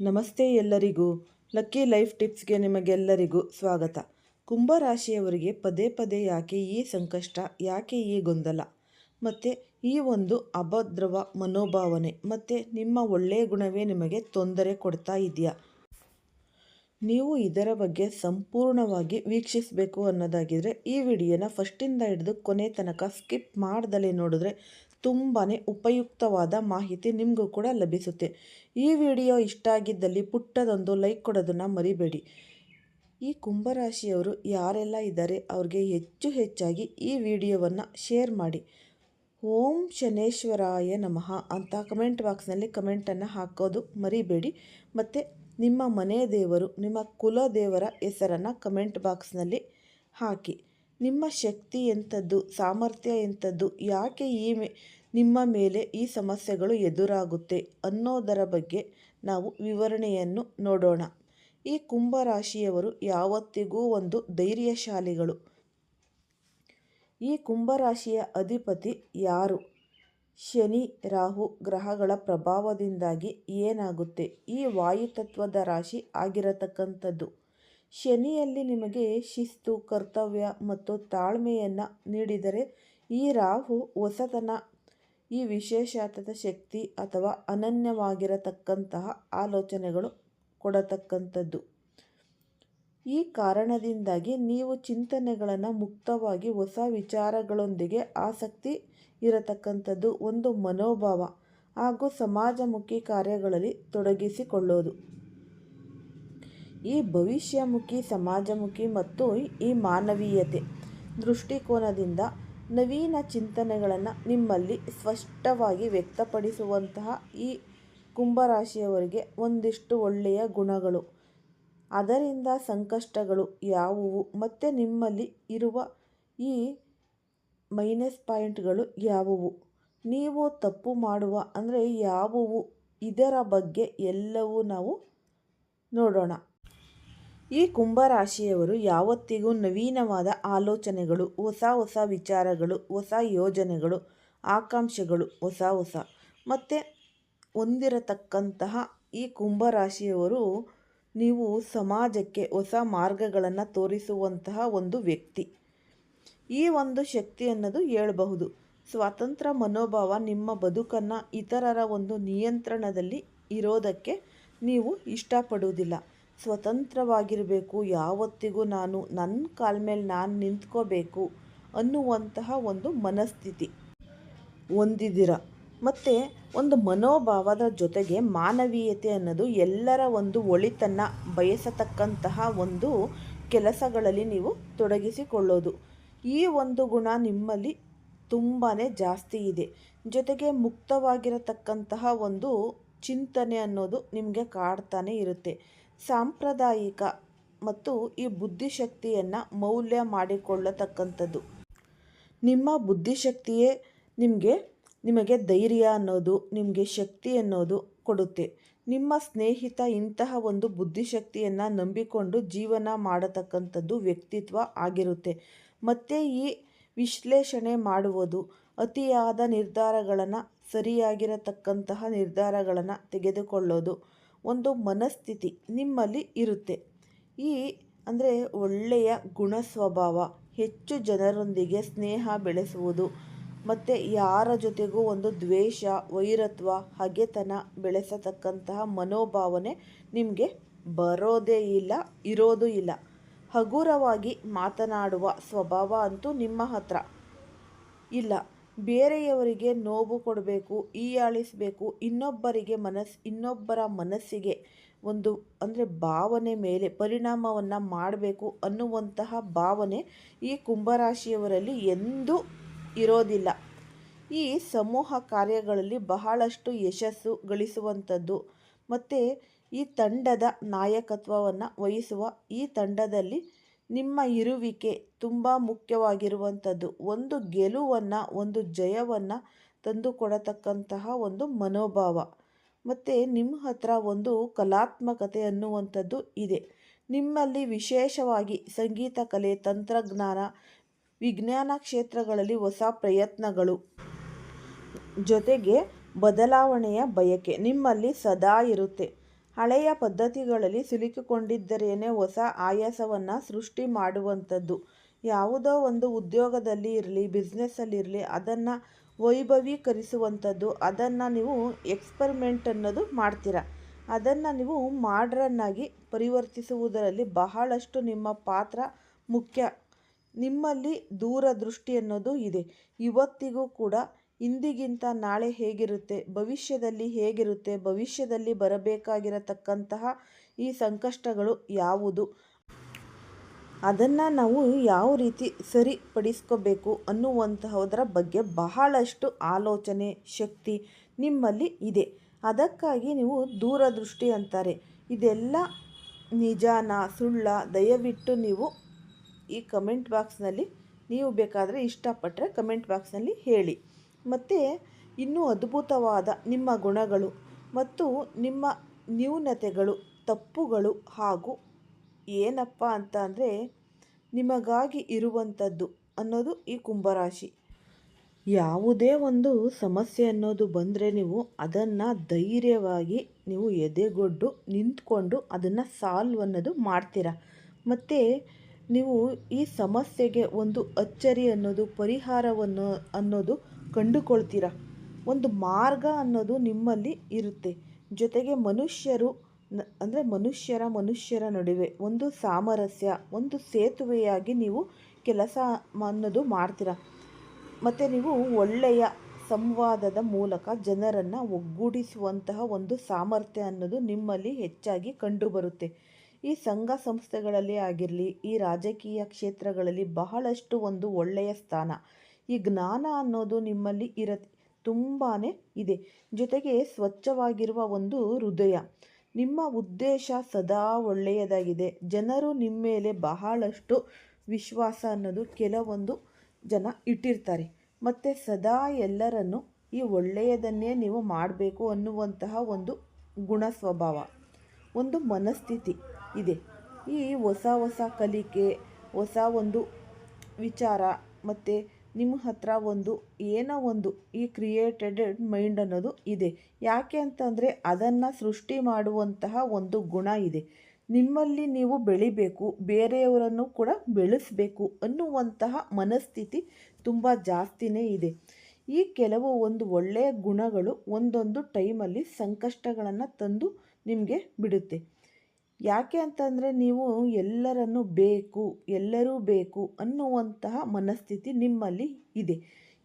ನಮಸ್ತೆ ಎಲ್ಲರಿಗೂ. Lucky life ಟಿಪ್ಸ್ಗೆ ನಿಮಗೆಲ್ಲರಿಗೂ ಸ್ವಾಗತ. ಕುಂಭರಾಶಿಯವರಿಗೆ ಪದೇ ಪದೇ ಯಾಕೆ ಈ ಸಂಕಷ್ಟ, ಯಾಕೆ ಈ ಗೊಂದಲ? ಮತ್ತು ಈ ಒಂದು ಅಭದ್ರವ ಮನೋಭಾವನೆ ಮತ್ತು ನಿಮ್ಮ ಒಳ್ಳೆಯ ಗುಣವೇ ನಿಮಗೆ ತೊಂದರೆ ಕೊಡ್ತಾ ಇದೆಯಾ? ನೀವು ಇದರ ಬಗ್ಗೆ ಸಂಪೂರ್ಣವಾಗಿ ವೀಕ್ಷಿಸಬೇಕು ಅನ್ನೋದಾಗಿದ್ದರೆ ಈ ವಿಡಿಯೋನ ಫಸ್ಟಿಂದ ಹಿಡಿದು ಕೊನೆ ತನಕ ಸ್ಕಿಪ್ ಮಾಡ್ದಲೇ ನೋಡಿದ್ರೆ ತುಂಬಾ ಉಪಯುಕ್ತವಾದ ಮಾಹಿತಿ ನಿಮಗೂ ಕೂಡ ಲಭಿಸುತ್ತೆ. ಈ ವಿಡಿಯೋ ಇಷ್ಟ ಆಗಿದ್ದಲ್ಲಿ ಪುಟ್ಟದೊಂದು ಲೈಕ್ ಕೊಡೋದನ್ನು ಮರಿಬೇಡಿ. ಈ ಕುಂಭರಾಶಿಯವರು ಯಾರೆಲ್ಲ ಇದ್ದಾರೆ ಅವ್ರಿಗೆ ಹೆಚ್ಚು ಹೆಚ್ಚಾಗಿ ಈ ವಿಡಿಯೋವನ್ನು ಶೇರ್ ಮಾಡಿ. ಓಂ ಶನೇಶ್ವರಾಯ ನಮಃ ಅಂತ ಕಮೆಂಟ್ ಬಾಕ್ಸ್ನಲ್ಲಿ ಕಮೆಂಟನ್ನು ಹಾಕೋದು ಮರಿಬೇಡಿ. ಮತ್ತು ನಿಮ್ಮ ಮನೆ ದೇವರು, ನಿಮ್ಮ ಕುಲ ದೇವರ ಹೆಸರನ್ನು ಕಮೆಂಟ್ ಬಾಕ್ಸ್ನಲ್ಲಿ ಹಾಕಿ. ನಿಮ್ಮ ಶಕ್ತಿ ಎಂಥದ್ದು, ಸಾಮರ್ಥ್ಯ ಎಂಥದ್ದು, ಯಾಕೆ ಈ ನಿಮ್ಮ ಮೇಲೆ ಈ ಸಮಸ್ಯೆಗಳು ಎದುರಾಗುತ್ತೆ ಅನ್ನೋದರ ಬಗ್ಗೆ ನಾವು ವಿವರಣೆಯನ್ನು ನೋಡೋಣ. ಈ ಕುಂಭರಾಶಿಯವರು ಯಾವತ್ತಿಗೂ ಒಂದು ಧೈರ್ಯಶಾಲಿಗಳು. ಈ ಕುಂಭರಾಶಿಯ ಅಧಿಪತಿ ಯಾರು? ಶನಿ, ರಾಹು ಗ್ರಹಗಳ ಪ್ರಭಾವದಿಂದಾಗಿ ಏನಾಗುತ್ತೆ? ಈ ವಾಯುತತ್ವದ ರಾಶಿ ಆಗಿರತಕ್ಕಂಥದ್ದು. ಶನಿಯಲ್ಲಿ ನಿಮಗೆ ಶಿಸ್ತು, ಕರ್ತವ್ಯ ಮತ್ತು ತಾಳ್ಮೆಯನ್ನು ನೀಡಿದರೆ ಈ ರಾಹು ಹೊಸತನ, ಈ ವಿಶೇಷಾತದ ಶಕ್ತಿ ಅಥವಾ ಅನನ್ಯವಾಗಿರತಕ್ಕಂತಹ ಆಲೋಚನೆಗಳು ಕೊಡತಕ್ಕಂಥದ್ದು. ಈ ಕಾರಣದಿಂದಾಗಿ ನೀವು ಚಿಂತನೆಗಳನ್ನು ಮುಕ್ತವಾಗಿ ಹೊಸ ವಿಚಾರಗಳೊಂದಿಗೆ ಆಸಕ್ತಿ ಇರತಕ್ಕಂಥದ್ದು ಒಂದು ಮನೋಭಾವ ಹಾಗೂ ಸಮಾಜಮುಖಿ ಕಾರ್ಯಗಳಲ್ಲಿ ತೊಡಗಿಸಿಕೊಳ್ಳೋದು. ಈ ಭವಿಷ್ಯಮುಖಿ, ಸಮಾಜಮುಖಿ ಮತ್ತು ಈ ಮಾನವೀಯತೆ ದೃಷ್ಟಿಕೋನದಿಂದ ನವೀನ ಚಿಂತನೆಗಳನ್ನು ನಿಮ್ಮಲ್ಲಿ ಸ್ಪಷ್ಟವಾಗಿ ವ್ಯಕ್ತಪಡಿಸುವಂತಹ ಈ ಕುಂಭರಾಶಿಯವರಿಗೆ ಒಂದಿಷ್ಟು ಒಳ್ಳೆಯ ಗುಣಗಳು. ಅದರಿಂದ ಸಂಕಷ್ಟಗಳು ಯಾವುವು? ಮತ್ತು ನಿಮ್ಮಲ್ಲಿ ಇರುವ ಈ ಮೈನಸ್ ಪಾಯಿಂಟ್ಗಳು ಯಾವುವು? ನೀವು ತಪ್ಪು ಮಾಡುವ, ಅಂದರೆ ಯಾವುವು? ಇದರ ಬಗ್ಗೆ ಎಲ್ಲವೂ ನಾವು ನೋಡೋಣ. ಈ ಕುಂಭರಾಶಿಯವರು ಯಾವತ್ತಿಗೂ ನವೀನವಾದ ಆಲೋಚನೆಗಳು, ಹೊಸ ಹೊಸ ವಿಚಾರಗಳು, ಹೊಸ ಯೋಜನೆಗಳು, ಆಕಾಂಕ್ಷೆಗಳು, ಹೊಸ ಹೊಸ. ಮತ್ತು ಹೊಂದಿರತಕ್ಕಂತಹ ಈ ಕುಂಭರಾಶಿಯವರು ನೀವು ಸಮಾಜಕ್ಕೆ ಹೊಸ ಮಾರ್ಗಗಳನ್ನು ತೋರಿಸುವಂತಹ ಒಂದು ವ್ಯಕ್ತಿ. ಈ ಒಂದು ಶಕ್ತಿ ಅನ್ನೋದು ಹೇಳಬಹುದು. ಸ್ವಾತಂತ್ರ್ಯ ಮನೋಭಾವ ನಿಮ್ಮ ಬದುಕನ್ನು ಇತರರ ಒಂದು ನಿಯಂತ್ರಣದಲ್ಲಿ ಇರೋದಕ್ಕೆ ನೀವು ಇಷ್ಟಪಡುವುದಿಲ್ಲ. ಸ್ವತಂತ್ರವಾಗಿರಬೇಕು, ಯಾವತ್ತಿಗೂ ನಾನು ನನ್ನ ಕಾಲ ಮೇಲೆ ನಾನು ನಿಂತ್ಕೋಬೇಕು ಅನ್ನುವಂತಹ ಒಂದು ಮನಸ್ಥಿತಿ ಹೊಂದಿದ್ದೀರ. ಮತ್ತು ಒಂದು ಮನೋಭಾವದ ಜೊತೆಗೆ ಮಾನವೀಯತೆ ಅನ್ನೋದು ಎಲ್ಲರ ಒಂದು ಒಳಿತನ್ನು ಬಯಸತಕ್ಕಂತಹ ಒಂದು ಕೆಲಸಗಳಲ್ಲಿ ನೀವು ತೊಡಗಿಸಿಕೊಳ್ಳೋದು. ಈ ಒಂದು ಗುಣ ನಿಮ್ಮಲ್ಲಿ ತುಂಬಾ ಜಾಸ್ತಿ ಇದೆ. ಜೊತೆಗೆ ಮುಕ್ತವಾಗಿರತಕ್ಕಂತಹ ಒಂದು ಚಿಂತನೆ ಅನ್ನೋದು ನಿಮಗೆ ಕಾಡ್ತಾನೆ ಇರುತ್ತೆ. ಸಾಂಪ್ರದಾಯಿಕ ಮತ್ತು ಈ ಬುದ್ಧಿಶಕ್ತಿಯನ್ನು ಮೌಲ್ಯ ಮಾಡಿಕೊಳ್ಳತಕ್ಕಂಥದ್ದು. ನಿಮ್ಮ ಬುದ್ಧಿಶಕ್ತಿಯೇ ನಿಮಗೆ ನಿಮಗೆ ಧೈರ್ಯ ಅನ್ನೋದು, ನಿಮಗೆ ಶಕ್ತಿ ಅನ್ನೋದು ಕೊಡುತ್ತೆ. ನಿಮ್ಮ ಸ್ನೇಹಿತ ಇಂತಹ ಒಂದು ಬುದ್ಧಿಶಕ್ತಿಯನ್ನು ನಂಬಿಕೊಂಡು ಜೀವನ ಮಾಡತಕ್ಕಂಥದ್ದು ವ್ಯಕ್ತಿತ್ವ ಆಗಿರುತ್ತೆ. ಮತ್ತು ಈ ವಿಶ್ಲೇಷಣೆ ಮಾಡುವುದು ಅತಿಯಾದ ನಿರ್ಧಾರಗಳನ್ನು, ಸರಿಯಾಗಿರತಕ್ಕಂತಹ ನಿರ್ಧಾರಗಳನ್ನು ತೆಗೆದುಕೊಳ್ಳೋದು ಒಂದು ಮನಸ್ಥಿತಿ ನಿಮ್ಮಲ್ಲಿ ಇರುತ್ತೆ. ಈ ಅಂದರೆ ಒಳ್ಳೆಯ ಗುಣ ಸ್ವಭಾವ ಹೆಚ್ಚು ಜನರೊಂದಿಗೆ ಸ್ನೇಹ ಬೆಳೆಸುವುದು, ಮತ್ತು ಯಾರ ಜೊತೆಗೂ ಒಂದು ದ್ವೇಷ, ವೈರತ್ವ, ಹಗೆತನ ಬೆಳೆಸತಕ್ಕಂತಹ ಮನೋಭಾವನೆ ನಿಮಗೆ ಬರೋದೇ ಇಲ್ಲ, ಇರೋದು ಇಲ್ಲ. ಹಗುರವಾಗಿ ಮಾತನಾಡುವ ಸ್ವಭಾವ ಅಂತೂ ನಿಮ್ಮ ಹತ್ರ ಇಲ್ಲ. ಬೇರೆಯವರಿಗೆ ನೋವು ಕೊಡಬೇಕು, ಹೀಯಾಳಿಸಬೇಕು, ಇನ್ನೊಬ್ಬರಿಗೆ ಮನಸ್ಸು ಇನ್ನೊಬ್ಬರ ಮನಸ್ಸಿಗೆ ಒಂದು, ಅಂದರೆ ಭಾವನೆ ಮೇಲೆ ಪರಿಣಾಮವನ್ನು ಮಾಡಬೇಕು ಅನ್ನುವಂತಹ ಭಾವನೆ ಈ ಕುಂಭರಾಶಿಯವರಲ್ಲಿ ಎಂದೂ ಇರೋದಿಲ್ಲ. ಈ ಸಮೂಹ ಕಾರ್ಯಗಳಲ್ಲಿ ಬಹಳಷ್ಟು ಯಶಸ್ಸು ಗಳಿಸುವಂಥದ್ದು ಮತ್ತು ಈ ತಂಡದ ನಾಯಕತ್ವವನ್ನು ವಹಿಸುವ ಈ ತಂಡದಲ್ಲಿ ನಿಮ್ಮ ಇರುವಿಕೆ ತುಂಬ ಮುಖ್ಯವಾಗಿರುವಂಥದ್ದು. ಒಂದು ಗೆಲುವನ್ನು, ಒಂದು ಜಯವನ್ನು ತಂದುಕೊಡತಕ್ಕಂತಹ ಒಂದು ಮನೋಭಾವ. ಮತ್ತು ನಿಮ್ಮ ಹತ್ರ ಒಂದು ಕಲಾತ್ಮಕತೆ ಅನ್ನುವಂಥದ್ದು ಇದೆ. ನಿಮ್ಮಲ್ಲಿ ವಿಶೇಷವಾಗಿ ಸಂಗೀತ, ಕಲೆ, ತಂತ್ರಜ್ಞಾನ, ವಿಜ್ಞಾನ ಕ್ಷೇತ್ರಗಳಲ್ಲಿ ಹೊಸ ಪ್ರಯತ್ನಗಳು ಜೊತೆಗೆ ಬದಲಾವಣೆಯ ಬಯಕೆ ನಿಮ್ಮಲ್ಲಿ ಸದಾ ಇರುತ್ತೆ. ಹಳೆಯ ಪದ್ಧತಿಗಳಲ್ಲಿ ಸಿಲುಕಿಕೊಂಡಿದ್ದರೇನೆ ಹೊಸ ಆಯಾಸವನ್ನು ಸೃಷ್ಟಿ ಮಾಡುವಂಥದ್ದು. ಯಾವುದೋ ಒಂದು ಉದ್ಯೋಗದಲ್ಲಿ ಇರಲಿ ಬಿಸ್ನೆಸ್ಸಲ್ಲಿರಲಿ ಅದನ್ನು ವೈಭವೀಕರಿಸುವಂಥದ್ದು, ಅದನ್ನು ನೀವು ಎಕ್ಸ್ಪರಿಮೆಂಟ್ ಅನ್ನೋದು ಮಾಡ್ತೀರ. ಅದನ್ನು ನೀವು ಮಾಡ್ರನ್ನಾಗಿ ಪರಿವರ್ತಿಸುವುದರಲ್ಲಿ ಬಹಳಷ್ಟು ನಿಮ್ಮ ಪಾತ್ರ ಮುಖ್ಯ. ನಿಮ್ಮಲ್ಲಿ ದೂರದೃಷ್ಟಿ ಅನ್ನೋದು ಇದೆ. ಇವತ್ತಿಗೂ ಕೂಡ ಇಂದಿಗಿಂತ ನಾಳೆ ಹೇಗಿರುತ್ತೆ, ಭವಿಷ್ಯದಲ್ಲಿ ಹೇಗಿರುತ್ತೆ, ಭವಿಷ್ಯದಲ್ಲಿ ಬರಬೇಕಾಗಿರತಕ್ಕಂತಹ ಈ ಸಂಕಷ್ಟಗಳು ಯಾವುದು? ಅದನ್ನು ನಾವು ಯಾವ ರೀತಿ ಸರಿಪಡಿಸ್ಕೋಬೇಕು ಅನ್ನುವಂತಹದರ ಬಗ್ಗೆ ಬಹಳಷ್ಟು ಆಲೋಚನೆ, ಶಕ್ತಿ ನಿಮ್ಮಲ್ಲಿ ಇದೆ. ಅದಕ್ಕಾಗಿ ನೀವು ದೂರದೃಷ್ಟಿ ಅಂತಾರೆ. ಇದೆಲ್ಲ ನಿಜಾನ, ಸುಳ್ಳ, ದಯವಿಟ್ಟು ನೀವು ಈ ಕಮೆಂಟ್ ಬಾಕ್ಸ್ನಲ್ಲಿ, ನೀವು ಬೇಕಾದರೆ ಇಷ್ಟಪಟ್ಟರೆ ಕಮೆಂಟ್ ಬಾಕ್ಸ್ನಲ್ಲಿ ಹೇಳಿ. ಮತ್ತು ಇನ್ನೂ ಅದ್ಭುತವಾದ ನಿಮ್ಮ ಗುಣಗಳು ಮತ್ತು ನಿಮ್ಮ ನ್ಯೂನತೆಗಳು, ತಪ್ಪುಗಳು ಹಾಗೂ ಏನಪ್ಪ ಅಂತ ಅಂದರೆ ನಿಮಗಾಗಿ ಇರುವಂಥದ್ದು ಅನ್ನೋದು ಈ ಕುಂಭರಾಶಿ. ಯಾವುದೇ ಒಂದು ಸಮಸ್ಯೆ ಅನ್ನೋದು ಬಂದರೆ ನೀವು ಅದನ್ನು ಧೈರ್ಯವಾಗಿ ನೀವು ಎದೆಗೊಡ್ಡು ನಿಂತ್ಕೊಂಡು ಅದನ್ನು ಸಾಲ್ವ್ ಅನ್ನೋದು ಮಾಡ್ತೀರ. ಮತ್ತು ನೀವು ಈ ಸಮಸ್ಯೆಗೆ ಒಂದು ಅಚ್ಚರಿ ಅನ್ನೋದು, ಪರಿಹಾರವನ್ನು ಅನ್ನೋದು ಕಂಡುಕೊಳ್ತೀರ? ಒಂದು ಮಾರ್ಗ ಅನ್ನೋದು ನಿಮ್ಮಲ್ಲಿ ಇರುತ್ತೆ. ಜೊತೆಗೆ ಮನುಷ್ಯರು ಅಂದರೆ ಮನುಷ್ಯರ ಮನುಷ್ಯರ ನಡುವೆ ಒಂದು ಸಾಮರಸ್ಯ, ಒಂದು ಸೇತುವೆಯಾಗಿ ನೀವು ಕೆಲಸ ಅನ್ನೋದು ಮಾಡ್ತೀರ? ಮತ್ತು ನೀವು ಒಳ್ಳೆಯ ಸಂವಾದದ ಮೂಲಕ ಜನರನ್ನು ಒಗ್ಗೂಡಿಸುವಂತಹ ಒಂದು ಸಾಮರ್ಥ್ಯ ಅನ್ನೋದು ನಿಮ್ಮಲ್ಲಿ ಹೆಚ್ಚಾಗಿ ಕಂಡುಬರುತ್ತೆ. ಈ ಸಂಘ ಸಂಸ್ಥೆಗಳಲ್ಲಿ ಆಗಿರಲಿ, ಈ ರಾಜಕೀಯ ಕ್ಷೇತ್ರಗಳಲ್ಲಿ ಬಹಳಷ್ಟು ಒಂದು ಒಳ್ಳೆಯ ಸ್ಥಾನ. ಈ ಜ್ಞಾನ ಅನ್ನೋದು ನಿಮ್ಮಲ್ಲಿ ಇರ ತುಂಬಾ ಇದೆ. ಜೊತೆಗೆ ಸ್ವಚ್ಛವಾಗಿರುವ ಒಂದು ಹೃದಯ. ನಿಮ್ಮ ಉದ್ದೇಶ ಸದಾ ಒಳ್ಳೆಯದಾಗಿದೆ. ಜನರು ನಿಮ್ಮ ಮೇಲೆ ಬಹಳಷ್ಟು ವಿಶ್ವಾಸ ಅನ್ನೋದು ಕೆಲವೊಂದು ಜನ ಇಟ್ಟಿರ್ತಾರೆ. ಮತ್ತು ಸದಾ ಎಲ್ಲರನ್ನು ಈ ಒಳ್ಳೆಯದನ್ನೇ ನೀವು ಮಾಡಬೇಕು ಅನ್ನುವಂತಹ ಒಂದು ಗುಣ ಸ್ವಭಾವ, ಒಂದು ಮನಸ್ಥಿತಿ ಇದೆ. ಈ ಹೊಸ ಹೊಸ ಕಲಿಕೆ, ಹೊಸ ಒಂದು ವಿಚಾರ ಮತ್ತು ನಿಮ್ಮ ಹತ್ರ ಒಂದು ಏನೋ ಒಂದು ಈ ಕ್ರಿಯೇಟೆಡ್ ಮೈಂಡ್ ಅನ್ನೋದು ಇದೆ. ಯಾಕೆ ಅಂತಂದರೆ ಅದನ್ನು ಸೃಷ್ಟಿ ಮಾಡುವಂತಹ ಒಂದು ಗುಣ ಇದೆ. ನಿಮ್ಮಲ್ಲಿ ನೀವು ಬೆಳಿಬೇಕು, ಬೇರೆಯವರನ್ನು ಕೂಡ ಬೆಳೆಸಬೇಕು ಅನ್ನುವಂತಹ ಮನಸ್ಥಿತಿ ತುಂಬ ಜಾಸ್ತಿನೇ ಇದೆ. ಈ ಕೆಲವು ಒಂದು ಒಳ್ಳೆಯ ಗುಣಗಳು ಒಂದೊಂದು ಟೈಮಲ್ಲಿ ಸಂಕಷ್ಟಗಳನ್ನು ತಂದು ನಿಮಗೆ ಬಿಡುತ್ತೆ. ಯಾಕೆ ಅಂತಂದರೆ ನೀವು ಎಲ್ಲರನ್ನು ಬೇಕು, ಎಲ್ಲರೂ ಬೇಕು ಅನ್ನುವಂತಹ ಮನಸ್ಥಿತಿ ನಿಮ್ಮಲ್ಲಿ ಇದೆ.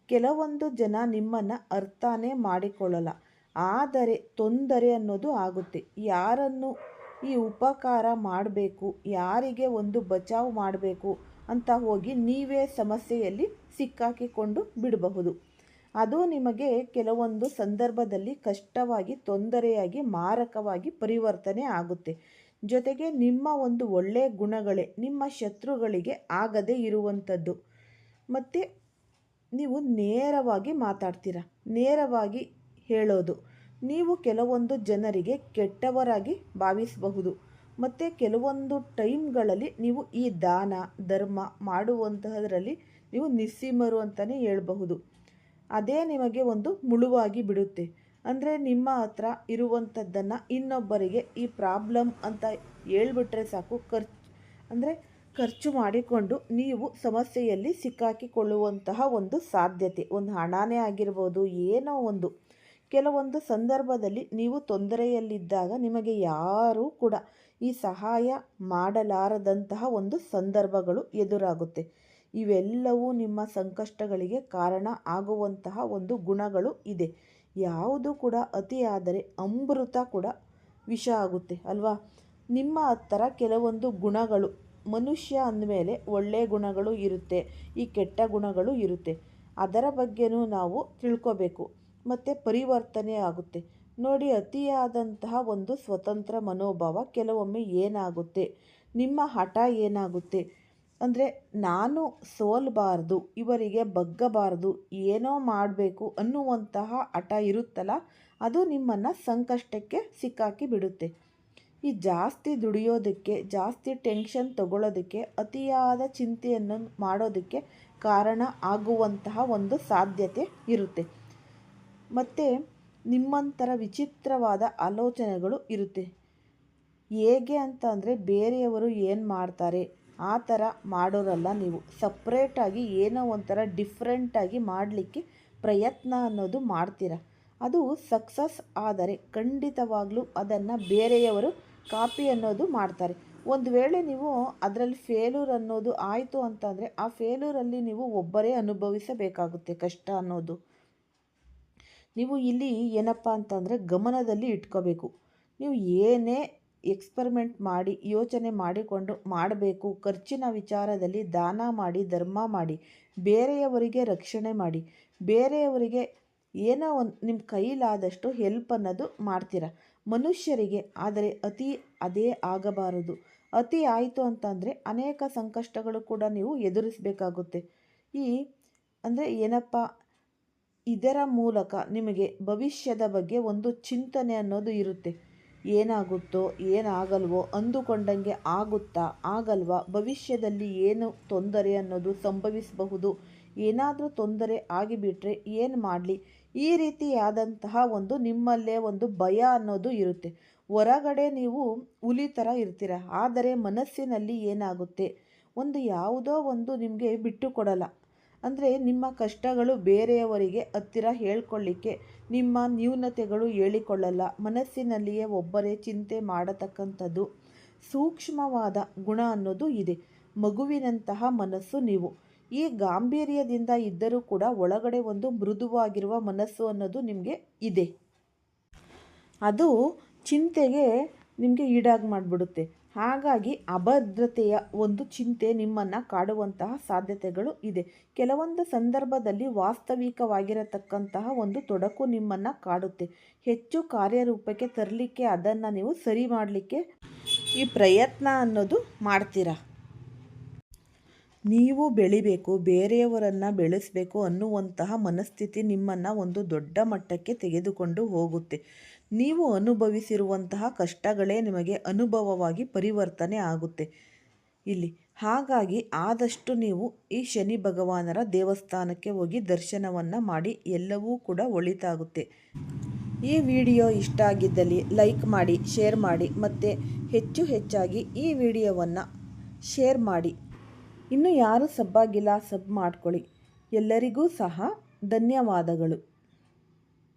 ಕೆಲವೊಂದು ಜನ ನಿಮ್ಮನ್ನು ಅರ್ಥನೇ ಮಾಡಿಕೊಳ್ಳಲ್ಲ. ಆದರೆ ತೊಂದರೆ ಅನ್ನೋದು ಆಗುತ್ತೆ. ಯಾರನ್ನು ಈ ಉಪಕಾರ ಮಾಡಬೇಕು, ಯಾರಿಗೆ ಒಂದು ಬಚಾವ್ ಮಾಡಬೇಕು ಅಂತ ಹೋಗಿ ನೀವೇ ಸಮಸ್ಯೆಯಲ್ಲಿ ಸಿಕ್ಕಾಕಿಕೊಂಡು ಬಿಡಬಹುದು. ಅದು ನಿಮಗೆ ಕೆಲವೊಂದು ಸಂದರ್ಭದಲ್ಲಿ ಕಷ್ಟವಾಗಿ, ತೊಂದರೆಯಾಗಿ, ಮಾರಕವಾಗಿ ಪರಿವರ್ತನೆ ಆಗುತ್ತೆ. ಜೊತೆಗೆ ನಿಮ್ಮ ಒಂದು ಒಳ್ಳೆಯ ಗುಣಗಳೇ ನಿಮ್ಮ ಶತ್ರುಗಳಿಗೆ ಆಗದೇ ಇರುವಂಥದ್ದು. ಮತ್ತು ನೀವು ನೇರವಾಗಿ ಮಾತಾಡ್ತೀರ, ನೇರವಾಗಿ ಹೇಳೋದು. ನೀವು ಕೆಲವೊಂದು ಜನರಿಗೆ ಕೆಟ್ಟವರಾಗಿ ಭಾವಿಸಬಹುದು. ಮತ್ತು ಕೆಲವೊಂದು ಟೈಮ್ಗಳಲ್ಲಿ ನೀವು ಈ ದಾನ, ಧರ್ಮ ಮಾಡುವಂತಹದರಲ್ಲಿ ನೀವು ನಿಸ್ಸೀಮರು ಅಂತಲೇ ಹೇಳಬಹುದು. ಅದೇ ನಿಮಗೆ ಒಂದು ಮುಳುವಾಗಿ ಬಿಡುತ್ತೆ. ಅಂದರೆ ನಿಮ್ಮ ಹತ್ರ ಇರುವಂಥದ್ದನ್ನು ಇನ್ನೊಬ್ಬರಿಗೆ ಈ ಪ್ರಾಬ್ಲಮ್ ಅಂತ ಹೇಳ್ಬಿಟ್ರೆ ಸಾಕು. ಖರ್ಚು, ಅಂದರೆ ಖರ್ಚು ಮಾಡಿಕೊಂಡು ನೀವು ಸಮಸ್ಯೆಯಲ್ಲಿ ಸಿಕ್ಕಾಕಿಕೊಳ್ಳುವಂತಹ ಒಂದು ಸಾಧ್ಯತೆ. ಒಂದು ಹಣನೇ ಆಗಿರ್ಬೋದು, ಏನೋ ಒಂದು. ಕೆಲವೊಂದು ಸಂದರ್ಭದಲ್ಲಿ ನೀವು ತೊಂದರೆಯಲ್ಲಿದ್ದಾಗ ನಿಮಗೆ ಯಾರೂ ಕೂಡ ಈ ಸಹಾಯ ಮಾಡಲಾರದಂತಹ ಒಂದು ಸಂದರ್ಭಗಳು ಎದುರಾಗುತ್ತೆ. ಇವೆಲ್ಲವೂ ನಿಮ್ಮ ಸಂಕಷ್ಟಗಳಿಗೆ ಕಾರಣ ಆಗುವಂತಹ ಒಂದು ಗುಣಗಳು ಇದೆ. ಯಾವುದು ಕೂಡ ಅತಿಯಾದರೆ ಅಮೃತ ಕೂಡ ವಿಷ ಆಗುತ್ತೆ, ಅಲ್ವಾ? ನಿಮ್ಮ ಹತ್ತಿರ ಕೆಲವೊಂದು ಗುಣಗಳು, ಮನುಷ್ಯ ಅಂದಮೇಲೆ ಒಳ್ಳೆಯ ಗುಣಗಳು ಇರುತ್ತೆ, ಈ ಕೆಟ್ಟ ಗುಣಗಳು ಇರುತ್ತೆ. ಅದರ ಬಗ್ಗೆನೂ ನಾವು ತಿಳ್ಕೋಬೇಕು, ಮತ್ತು ಪರಿವರ್ತನೆ ಆಗುತ್ತೆ. ನೋಡಿ, ಅತಿಯಾದಂತಹ ಒಂದು ಸ್ವತಂತ್ರ ಮನೋಭಾವ ಕೆಲವೊಮ್ಮೆ ಏನಾಗುತ್ತೆ? ನಿಮ್ಮ ಹಠ ಏನಾಗುತ್ತೆ? ಅಂದರೆ ನಾನು ಸೋಲಬಾರ್ದು, ಇವರಿಗೆ ಬಗ್ಗಬಾರ್ದು, ಏನೋ ಮಾಡಬೇಕು ಅನ್ನುವಂತಹ ಹಠ ಇರುತ್ತಲ್ಲ, ಅದು ನಿಮ್ಮನ್ನು ಸಂಕಷ್ಟಕ್ಕೆ ಸಿಕ್ಕಾಕಿ ಬಿಡುತ್ತೆ. ಈ ಜಾಸ್ತಿ ದುಡಿಯೋದಕ್ಕೆ, ಜಾಸ್ತಿ ಟೆನ್ಷನ್ ತಗೊಳ್ಳೋದಕ್ಕೆ ಅತಿಯಾದ ಚಿಂತೆಯನ್ನು ಮಾಡೋದಕ್ಕೆ ಕಾರಣ ಆಗುವಂತಹ ಒಂದು ಸಾಧ್ಯತೆ ಇರುತ್ತೆ. ಮತ್ತು ನಿಮ್ಮಂಥರ ವಿಚಿತ್ರವಾದ ಆಲೋಚನೆಗಳು ಇರುತ್ತೆ. ಹೇಗೆ ಅಂತ ಅಂದರೆ ಬೇರೆಯವರು ಏನು ಮಾಡ್ತಾರೆ? ಆ ಥರ ಮಾಡೋರಲ್ಲ ನೀವು. ಸಪ್ರೇಟಾಗಿ ಏನೋ ಒಂಥರ ಡಿಫ್ರೆಂಟಾಗಿ ಮಾಡಲಿಕ್ಕೆ ಪ್ರಯತ್ನ ಅನ್ನೋದು ಮಾಡ್ತೀರ. ಅದು ಸಕ್ಸಸ್ ಆದರೆ ಖಂಡಿತವಾಗ್ಲೂ ಅದನ್ನು ಬೇರೆಯವರು ಕಾಪಿ ಅನ್ನೋದು ಮಾಡ್ತಾರೆ. ಒಂದು ವೇಳೆ ನೀವು ಅದರಲ್ಲಿ ಫೇಲ್ಯೂರ್ ಅನ್ನೋದು ಆಯಿತು ಅಂತಂದರೆ ಆ ಫೇಲ್ಯೂರಲ್ಲಿ ನೀವು ಒಬ್ಬರೇ ಅನುಭವಿಸಬೇಕಾಗುತ್ತೆ ಕಷ್ಟ ಅನ್ನೋದು. ನೀವು ಇಲ್ಲಿ ಏನಪ್ಪ ಅಂತಂದರೆ ಗಮನದಲ್ಲಿ ಇಟ್ಕೋಬೇಕು. ನೀವು ಏನೇ ಎಕ್ಸ್ಪರಿಮೆಂಟ್ ಮಾಡಿ, ಯೋಚನೆ ಮಾಡಿಕೊಂಡು ಮಾಡಬೇಕು. ಖರ್ಚಿನ ವಿಚಾರದಲ್ಲಿ ದಾನ ಮಾಡಿ, ಧರ್ಮ ಮಾಡಿ, ಬೇರೆಯವರಿಗೆ ರಕ್ಷಣೆ ಮಾಡಿ, ಬೇರೆಯವರಿಗೆ ಏನೋ ಒಂದು ನಿಮ್ಮ ಕೈಲಾದಷ್ಟು ಹೆಲ್ಪ್ ಅನ್ನೋದು ಮಾಡ್ತೀರ? ಮನುಷ್ಯರಿಗೆ, ಆದರೆ ಅತಿ ಅದೇ ಆಗಬಾರದು. ಅತಿ ಆಯಿತು ಅಂತಂದರೆ ಅನೇಕ ಸಂಕಷ್ಟಗಳು ಕೂಡ ನೀವು ಎದುರಿಸಬೇಕಾಗುತ್ತೆ. ಈ ಅಂದರೆ ಏನಪ್ಪ, ಇದರ ಮೂಲಕ ನಿಮಗೆ ಭವಿಷ್ಯದ ಬಗ್ಗೆ ಒಂದು ಚಿಂತನೆ ಅನ್ನೋದು ಇರುತ್ತೆ. ಏನಾಗುತ್ತೋ, ಏನಾಗಲ್ವೋ ಅಂದುಕೊಂಡಂಗೆ ಆಗುತ್ತಾ, ಆಗಲ್ವಾ? ಭವಿಷ್ಯದಲ್ಲಿ ಏನು ತೊಂದರೆ ಅನ್ನೋದು ಸಂಭವಿಸಬಹುದು. ಏನಾದರೂ ತೊಂದರೆ ಆಗಿಬಿಟ್ರೆ ಏನು ಮಾಡಲಿ? ಈ ರೀತಿಯಾದಂತಹ ಒಂದು ನಿಮ್ಮಲ್ಲೇ ಒಂದು ಭಯ ಅನ್ನೋದು ಇರುತ್ತೆ. ಹೊರಗಡೆ ನೀವು ಹುಲಿ ಥರ ಇರ್ತೀರ, ಆದರೆ ಮನಸ್ಸಿನಲ್ಲಿ ಏನಾಗುತ್ತೆ? ಒಂದು ಯಾವುದೋ ಒಂದು ನಿಮಗೆ ಬಿಟ್ಟು ಕೊಡಲ್ಲ. ಅಂದರೆ ನಿಮ್ಮ ಕಷ್ಟಗಳು ಬೇರೆಯವರಿಗೆ ಹತ್ತಿರ ಹೇಳ್ಕೊಳ್ಳಿಕ್ಕೆ ನಿಮ್ಮ ನ್ಯೂನತೆಗಳು ಹೇಳಿಕೊಳ್ಳಲ್ಲ. ಮನಸ್ಸಿನಲ್ಲಿಯೇ ಒಬ್ಬರೇ ಚಿಂತೆ ಮಾಡತಕ್ಕಂಥದ್ದು. ಸೂಕ್ಷ್ಮವಾದ ಗುಣ ಅನ್ನೋದು ಇದೆ. ಮಗುವಿನಂತಹ ಮನಸ್ಸು ನೀವು. ಈ ಗಾಂಭೀರ್ಯದಿಂದ ಇದ್ದರೂ ಕೂಡ ಒಳಗಡೆ ಒಂದು ಮೃದುವಾಗಿರುವ ಮನಸ್ಸು ಅನ್ನೋದು ನಿಮಗೆ ಇದೆ. ಅದು ಚಿಂತೆಗೆ ನಿಮಗೆ ಈಡಾಗಿ ಮಾಡಿಬಿಡುತ್ತೆ ಹಾಗಾಗಿ ಅಭದ್ರತೆಯ ಒಂದು ಚಿಂತೆ ನಿಮ್ಮನ್ನು ಕಾಡುವಂತಹ ಸಾಧ್ಯತೆಗಳು ಇದೆ. ಕೆಲವೊಂದು ಸಂದರ್ಭದಲ್ಲಿ ವಾಸ್ತವಿಕವಾಗಿರತಕ್ಕಂತಹ ಒಂದು ತೊಡಕು ನಿಮ್ಮನ್ನು ಕಾಡುತ್ತೆ. ಹೆಚ್ಚು ಕಾರ್ಯರೂಪಕ್ಕೆ ತರಲಿಕ್ಕೆ ಅದನ್ನು ನೀವು ಸರಿ ಮಾಡಲಿಕ್ಕೆ ಈ ಪ್ರಯತ್ನ ಅನ್ನೋದು ಮಾಡ್ತೀರಾ? ನೀವು ಬೆಳಿಬೇಕು, ಬೇರೆಯವರನ್ನು ಬೆಳೆಸಬೇಕು ಅನ್ನುವಂತಹ ಮನಸ್ಥಿತಿ ನಿಮ್ಮನ್ನು ಒಂದು ದೊಡ್ಡ ಮಟ್ಟಕ್ಕೆ ತೆಗೆದುಕೊಂಡು ಹೋಗುತ್ತೆ. ನೀವು ಅನುಭವಿಸಿರುವಂತಹ ಕಷ್ಟಗಳೇ ನಿಮಗೆ ಅನುಭವವಾಗಿ ಪರಿವರ್ತನೆ ಆಗುತ್ತೆ. ಇಲ್ಲಿ, ಹಾಗಾಗಿ ಆದಷ್ಟು ನೀವು ಈ ಶನಿ ಭಗವಾನರ ದೇವಸ್ಥಾನಕ್ಕೆ ಹೋಗಿ ದರ್ಶನವನ್ನು ಮಾಡಿ ಎಲ್ಲವೂ ಕೂಡ ಒಳಿತಾಗುತ್ತೆ. ಈ ವಿಡಿಯೋ ಇಷ್ಟ ಆಗಿದ್ದಲ್ಲಿ ಲೈಕ್ ಮಾಡಿ, ಶೇರ್ ಮಾಡಿ, ಮತ್ತು ಹೆಚ್ಚು ಹೆಚ್ಚಾಗಿ ಈ ವಿಡಿಯೋವನ್ನು ಶೇರ್ ಮಾಡಿ. ಇನ್ನು ಯಾರು ಸಬ್ಬಾಗಿಲ್ಲ, ಸಬ್ ಮಾಡ್ಕೊಳ್ಳಿ. ಎಲ್ಲರಿಗೂ ಸಹ ಧನ್ಯವಾದಗಳು.